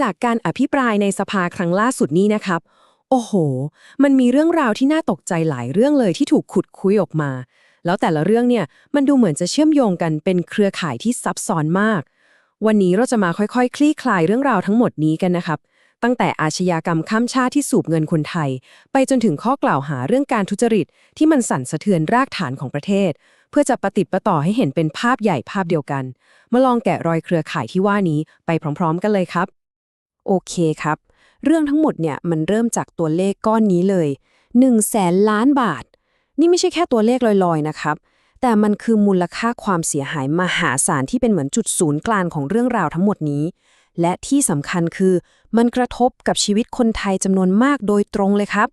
จากการอภิปรายในสภาครั้งล่าสุดนี้นะครับ โอ้โห มันมีเรื่องราวที่น่าตกใจหลายเรื่องเลยที่ถูกขุดคุยออกมา แล้วแต่ละเรื่องเนี่ยมันดูเหมือนจะเชื่อมโยงกันเป็นเครือข่ายที่ซับซ้อนมาก วันนี้เราจะมาค่อยๆคลี่คลายเรื่องราวทั้งหมดนี้กันนะครับ ตั้งแต่อาชญากรรมข้ามชาติที่สูบเงินคนไทย ไปจนถึงข้อกล่าวหาเรื่องการทุจริต ที่มันสั่นสะเทือนรากฐานของประเทศ เพื่อจะประติดประต่อให้เห็นเป็นภาพใหญ่ภาพเดียวกัน มาลองแกะรอยเครือข่ายที่ว่านี้ไปพร้อม ๆ กันเลยครับ โอเคครับ เรื่องทั้งหมดเนี่ยมันเริ่มจากตัวเลขก้อนนี้เลย1แสนล้านบาท นี่ไม่ใช่แค่ตัวเลขลอยๆนะครับ แต่มันคือมูลค่าความเสียหายมหาศาลที่เป็นเหมือนจุดศูนย์กลางของเรื่องราวทั้งหมดนี้ และที่สำคัญคือมันกระทบกับชีวิตคนไทยจำนวนมากโดยตรงเลยครับ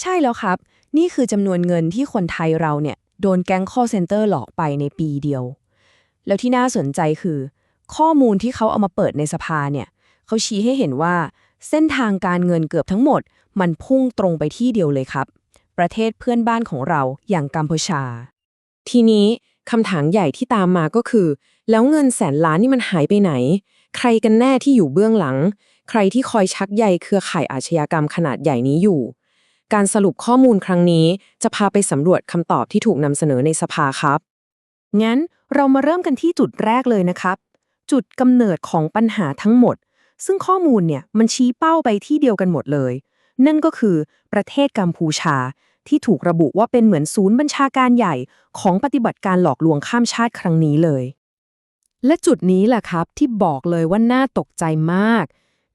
ใช่แล้วครับ นี่คือจำนวนเงินที่คนไทยเราเนี่ยโดนแก๊ง call center หลอกไปในปีเดียว แล้วที่น่าสนใจคือ ข้อมูลที่เขาเอามาเปิดในสภาเนี่ย เขาชี้ให้เห็นว่า เส้นทางการเงินเกือบทั้งหมด มันพุ่งตรงไปที่เดียวเลยครับ ประเทศเพื่อนบ้านของเราอย่างกัมพูชา ทีนี้คำถามใหญ่ที่ตามมาก็คือ แล้วเงินแสนล้านนี่มันหายไปไหน ใครกันแน่ที่อยู่เบื้องหลัง ใครที่คอยชักใยเครือข่ายอาชญากรรมขนาดใหญ่นี้อยู่ การสรุปข้อมูลครั้งนี้ จะพาไปสำรวจคำตอบที่ถูกนำเสนอในสภาครับ งั้นเรามาเริ่มกันที่จุดแรกเลยนะครับ จุดกำเนิดของปัญหาทั้งหมด ซึ่งข้อมูลเนี่ยมันชี้เป้าไปที่เดียวกันหมดเลย นั่นก็คือประเทศกัมพูชา ที่ถูกระบุว่าเป็นเหมือนศูนย์บัญชาการใหญ่ของปฏิบัติการหลอกลวงข้ามชาติครั้งนี้เลย และจุดนี้แหละครับที่บอกเลยว่าน่าตกใจมาก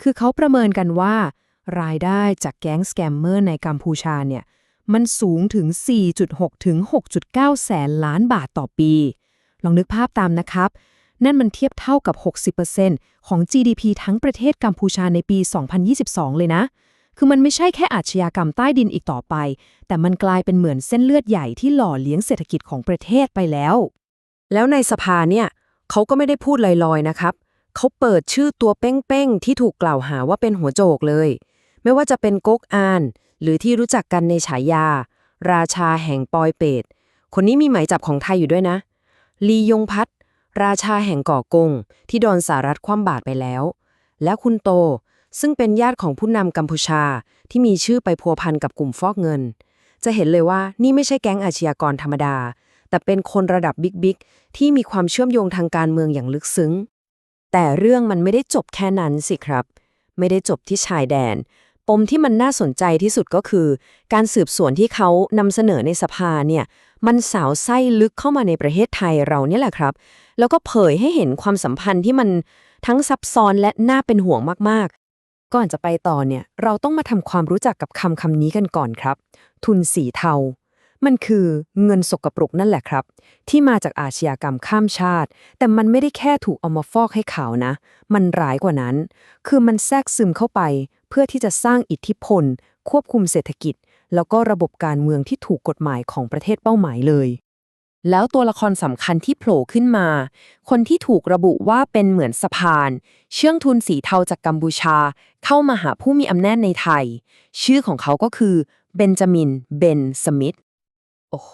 คือเขาประเมินกันว่า รายได้จากแก๊งสแกมเมอร์ในกัมพูชาเนี่ยมันสูงถึง 4.6 ถึง 6.9 แสนล้านบาทต่อปี ลองนึกภาพตามนะครับ นั่นมันเทียบเท่ากับ 60%ของ GDP ทั้งประเทศกัมพูชาในปี 2022 เลยนะ คือมันไม่ใช่แค่อาชญากรรมใต้ดินอีกต่อไป แต่มันกลายเป็นเหมือนเส้นเลือดใหญ่ที่หล่อเลี้ยงเศรษฐกิจของประเทศไปแล้ว แล้วในสภาเนี่ยเขาก็ไม่ได้พูดลอยๆนะครับ เขาเปิดชื่อตัวเป้งๆที่ถูกกล่าวหาว่าเป็นหัวโจกเลย ไม่ว่าจะเป็นก๊กอาน หรือที่รู้จักกันในฉายา ราชาแห่งปอยเปตคนนี้มีหมายจับของไทยอยู่ด้วยนะ ลียงพัฒ ราชาแห่งก่อกง ที่โดนสหรัฐคว่ำบาตรไปแล้ว และคุณโต ซึ่งเป็นญาติของผู้นำกัมพูชาที่มีชื่อไปพัวพันกับกลุ่มฟอกเงิน จะเห็นเลยว่านี่ไม่ใช่แก๊งอาชญากรธรรมดา แต่เป็นคนระดับบิ๊กๆ ที่มีความเชื่อมโยงทางการเมืองอย่างลึกซึ้ง แต่เรื่องมันไม่ได้จบแค่นั้นสิครับ ไม่ได้จบที่ชายแดน ปมที่มันน่าสนใจที่สุดก็คือ การสืบสวนที่เขานำเสนอในสภาเนี่ย มันสาวไส้ลึกเข้ามาในประเทศไทยเราเนี่ยแหละครับ แล้วก็เผยให้เห็นความสัมพันธ์ที่มันทั้งซับซ้อนและน่าเป็นห่วงมากๆ ก่อนจะไปต่อเนี่ย เราต้องมาทำความรู้จักกับคำคำนี้กันก่อนครับ ทุนสีเทา มันคือเงินสกปรกนั่นแหละครับ ที่มาจากอาชญากรรมข้ามชาติ แต่มันไม่ได้แค่ถูกเอามาฟอกให้ขาวนะ มันร้ายกว่านั้น คือมันแทรกซึมเข้าไป เพื่อที่จะสร้างอิทธิพล ควบคุมเศรษฐกิจ แล้วก็ระบบการเมืองที่ถูกกฎหมายของประเทศเป้าหมายเลย แล้วตัวละครสำคัญที่โผล่ขึ้นมา คนที่ถูกระบุว่าเป็นเหมือนสะพาน เชื่องทุนสีเทาจากกัมพูชา เข้ามาหาผู้มีอำนาจในไทย ชื่อของเขาก็คือเบนจามิน เบนสมิธโอ้โห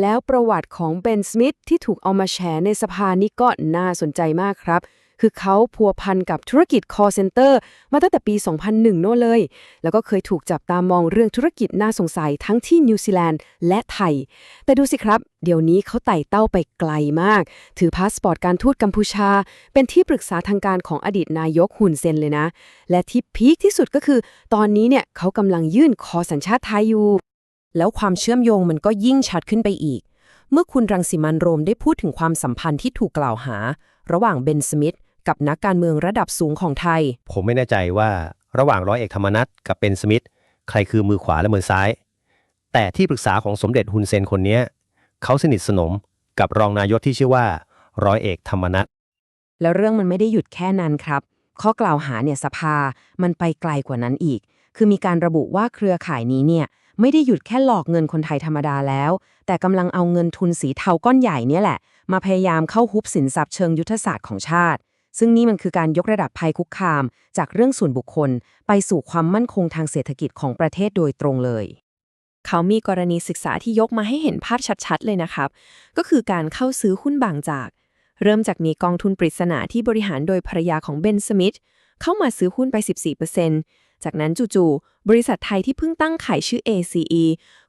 แล้วประวัติของเบนสมิธที่ถูกเอามาแชร์ในสภานี่ก็น่าสนใจมากครับ คือเขาพัวพันกับธุรกิจ call center มาตั้งแต่ปี 2001 โน่นเลย แล้วก็เคยถูกจับตามองเรื่องธุรกิจน่าสงสัยทั้งที่นิวซีแลนด์และไทย แต่ดูสิครับ เดี๋ยวนี้เขาไต่เต้าไปไกลมาก ถือพาสปอร์ตการทูตกัมพูชา เป็นที่ปรึกษาทางการของอดีตนายกฮุนเซนเลยนะ และที่พีคที่สุดก็คือ ตอนนี้เนี่ยเขากำลังยื่นขอสัญชาติไทยอยู่แล้วความเชื่อมโยงมันก็ยิ่งชัดขึ้นไปอีก เมื่อคุณรังสิมันโรมได้พูดถึงความสัมพันธ์ที่ถูกกล่าวหา ระหว่างเบนสมิธ กับนักการเมืองระดับสูงของไทย ผมไม่แน่ใจว่าระหว่างร้อยเอกธรรมนัฐกับเป็นสมิธใครคือมือขวาและมือซ้าย แต่ที่ปรึกษาของสมเด็จฮุนเซนคนเนี้ยเขาสนิทสนมกับรองนายกที่ชื่อว่า ร้อยเอกธรรมนัฐแล้วเรื่องมันไม่ได้หยุดแค่นั้นครับ ข้อกล่าวหาเนี่ยสภามันไปไกลกว่านั้นอีก คือมีการระบุว่าเครือข่ายนี้เนี่ยไม่ได้หยุดแค่หลอกเงินคนไทยธรรมดาแล้ว แต่กำลังเอาเงินทุนสีเทาก้อนใหญ่เนี่ยแหละ มาพยายามเข้าฮุบสินทรัพย์เชิงยุทธศาสตร์ของชาติ ซึ่งนี่มันคือการยกระดับภัยคุกคาม จากเรื่องส่วนบุคคล ไปสู่ความมั่นคงทางเศรษฐกิจของประเทศโดยตรงเลย เขามีกรณีศึกษาที่ยกมาให้เห็นภาพชัดๆ เลยนะครับ ก็คือการเข้าซื้อหุ้นบางจาก เริ่มจากมีกองทุนปริศนาที่บริหารโดยภรรยาของเบนสมิธเข้ามาซื้อหุ้นไป 14%จากนั้นจู่ๆบริษัทไทยที่เพิ่งตั้งขายชื่อ ACE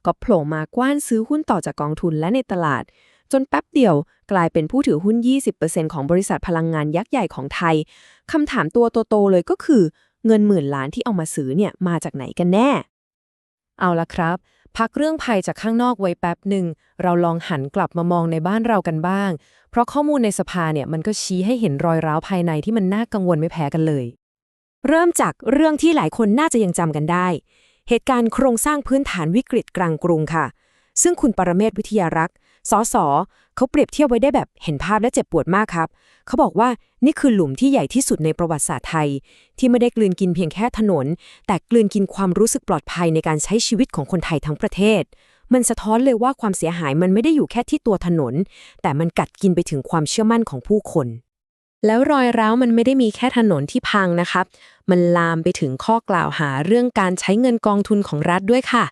ก็โผล่มากว้านซื้อหุ้นต่อจากกองทุนและในตลาด จนแป๊บเดียวกลายเป็นผู้ถือหุ้น 20%ของบริษัทพลังงานยักษ์ใหญ่ของไทย คำถามตัวโตๆเลยก็คือ เงินหมื่นล้านที่เอามาซื้อเนี่ยมาจากไหนกันแน่ เอาละครับ พักเรื่องภัยจากข้างนอกไว้แป๊บหนึ่ง เราลองหันกลับมามองในบ้านเรากันบ้าง เพราะข้อมูลในสภาเนี่ยมันก็ชี้ให้เห็นรอยร้าวภายในที่มันน่ากังวลไม่แพ้กันเลย เริ่มจากเรื่องที่หลายคนน่าจะยังจำกันได้ เหตุการณ์โครงสร้างพื้นฐานวิกฤตกลางกรุงค่ะ ซึ่งคุณปรเมศวิทยารักษ์สสเขาเปรียบเทียบไว้ได้แบบเห็นภาพและเจ็บปวดมากครับ เขาบอกว่านี่คือหลุมที่ใหญ่ที่สุดในประวัติศาสตร์ไทย ที่ไม่ได้กลืนกินเพียงแค่ถนน แต่กลืนกินความรู้สึกปลอดภัยในการใช้ชีวิตของคนไทยทั้งประเทศ มันสะท้อนเลยว่าความเสียหายมันไม่ได้อยู่แค่ที่ตัวถนน แต่มันกัดกินไปถึงความเชื่อมั่นของผู้คนแล้วรอยร้าวมันไม่ได้มีแค่ถนนที่พังนะครับ มันลามไปถึงข้อกล่าวหาเรื่องการใช้เงินกองทุนของรัฐด้วยค่ะ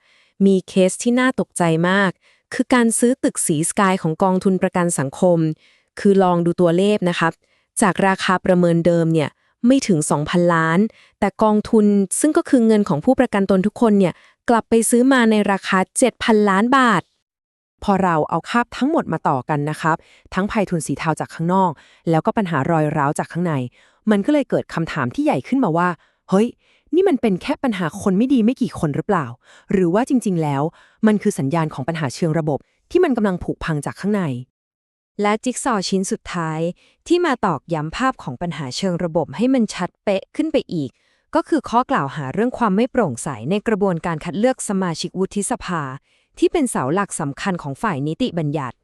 มีเคสที่น่าตกใจมาก คือการซื้อตึกสีสกายของกองทุนประกันสังคม คือลองดูตัวเลขนะครับ จากราคาประเมินเดิมเนี่ยไม่ถึง 2,000 ล้าน แต่กองทุนซึ่งก็คือเงินของผู้ประกันตนทุกคนเนี่ยกลับไปซื้อมาในราคา 7,000 ล้านบาท พอเราเอาคาบทั้งหมดมาต่อกันนะครับ ทั้งภัยทุนสีเทาจากข้างนอก แล้วก็ปัญหารอยร้าวจากข้างใน มันก็เลยเกิดคำถามที่ใหญ่ขึ้นมาว่า เฮ้ย นี่มันเป็นแค่ปัญหาคนไม่ดีไม่กี่คนหรือเปล่า หรือว่าจริง ๆ แล้ว มันคือสัญญาณของปัญหาเชิงระบบ ที่มันกำลังผุพังจากข้างใน และจิ๊กซอว์ชิ้นสุดท้าย ที่มาตอกย้ำภาพของปัญหาเชิงระบบให้มันชัดเป๊ะขึ้นไปอีก ก็คือข้อกล่าวหาเรื่องความไม่โปร่งใสในกระบวนการคัดเลือกสมาชิกวุฒิสภา ที่เป็นเสาหลักสำคัญของฝ่ายนิติบัญญัติ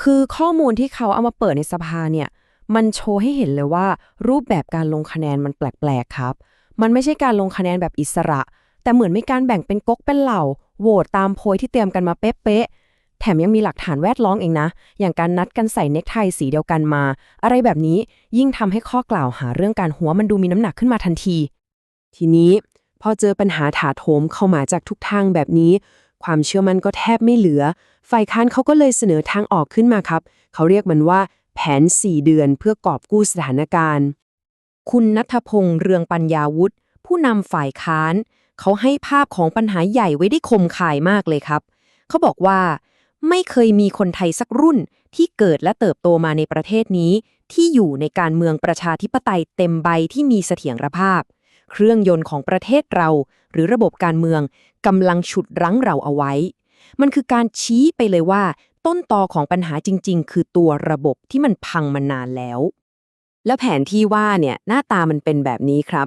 คือข้อมูลที่เขาเอามาเปิดในสภาเนี่ยมันโชว์ให้เห็นเลยว่า รูปแบบการลงคะแนนมันแปลกๆครับ มันไม่ใช่การลงคะแนนแบบอิสระ แต่เหมือนม่การแบ่งเป็นก๊กเป็นเหล่า โหวตตามโพยที่เตรียมกันมาเป๊ะๆแถมยังมีหลักฐานแวดล้อมเองนะ อย่างการนัดกันใส่เนคไทสีเดียวกันมา อะไรแบบนี้ยิ่งทำให้ข้อกล่าวหาเรื่องการหัวมันดูมีน้ำหนักขึ้นมาทันที ทีนี้พอเจอปัญหาถาโถมเข้ามาจากทุกทางแบบนี้ ความเชื่อมันก็แทบไม่เหลือ ฝ่ายค้านเขาก็เลยเสนอทางออกขึ้นมาครับ เขาเรียกมันว่าแผน 4 เดือนเพื่อกอบกู้สถานการณ์ คุณนัทพงษ์เรืองปัญญาวุฒิผู้นำฝ่ายค้าน เขาให้ภาพของปัญหาใหญ่ไว้ได้คมข่ายมากเลยครับ เขาบอกว่า ไม่เคยมีคนไทยสักรุ่นที่เกิดและเติบโตมาในประเทศนี้ ที่อยู่ในการเมืองประชาธิปไตยเต็มใบที่มีเสถียรภาพ เครื่องยนต์ของประเทศเรา หรือระบบการเมืองกำลังฉุดรั้งเราเอาไว้ มันคือการชี้ไปเลยว่า ต้นตอของปัญหาจริง ๆ คือตัวระบบที่มันพังมานานแล้ว แล้วแผนที่ว่าเนี่ยหน้าตามันเป็นแบบนี้ครับ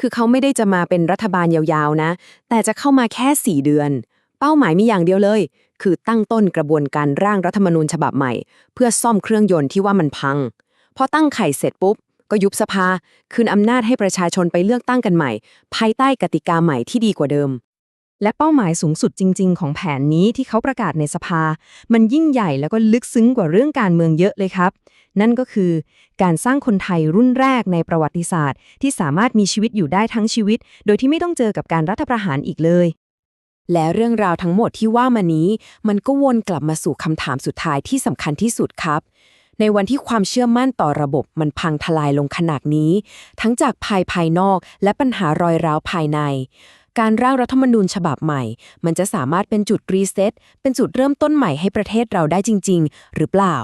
คือเขาไม่ได้จะมาเป็นรัฐบาลยาวๆนะ แต่จะเข้ามาแค่ 4 เดือน เป้าหมายมีอย่างเดียวเลย คือตั้งต้นกระบวนการร่างรัฐธรรมนูญฉบับใหม่ เพื่อซ่อมเครื่องยนต์ที่ว่ามันพัง พอตั้งไข่เสร็จปุ๊บ ก็ยุบสภา คืนอำนาจให้ประชาชนไปเลือกตั้งกันใหม่ ภายใต้กติกาใหม่ที่ดีกว่าเดิม และเป้าหมายสูงสุดจริง ๆ ของแผนนี้ที่เขาประกาศในสภา มันยิ่งใหญ่แล้วก็ลึกซึ้งกว่าเรื่องการเมืองเยอะเลยครับ นั่นก็คือ การสร้างคนไทยรุ่นแรกในประวัติศาสตร์ ที่สามารถมีชีวิตอยู่ได้ทั้งชีวิต โดยที่ไม่ต้องเจอกับการรัฐประหารอีกเลย และเรื่องราวทั้งหมดที่ว่ามานี้ มันก็วนกลับมาสู่คำถามสุดท้ายที่สำคัญที่สุดครับในวันที่ความเชื่อมั่นต่อระบบมันพังทลายลงขนาดนี้ ทั้งจากภายภายนอกและปัญหารอยร้าวภายใน การร่างรัฐธรรมนูญฉบับใหม่ มันจะสามารถเป็นจุดรีเซ็ตเป็นจุดเริ่มต้นใหม่ให้ประเทศเราได้จริง ๆ หรือเปล่า